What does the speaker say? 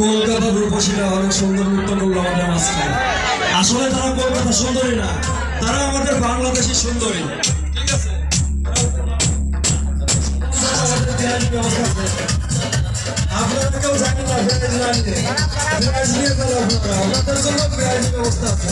কলকাতার রূপসীরা অনেক সুন্দর নৃত্য করল আমাদের মাঝখানে। আসলে তারা কলকাতা সুন্দরী না, তারা আমাদের বাংলাদেশি সুন্দরী। ঠিক আছে? আপনারা কেউ জানেন না আপনাদের জন্য ব্যবস্থা আছে।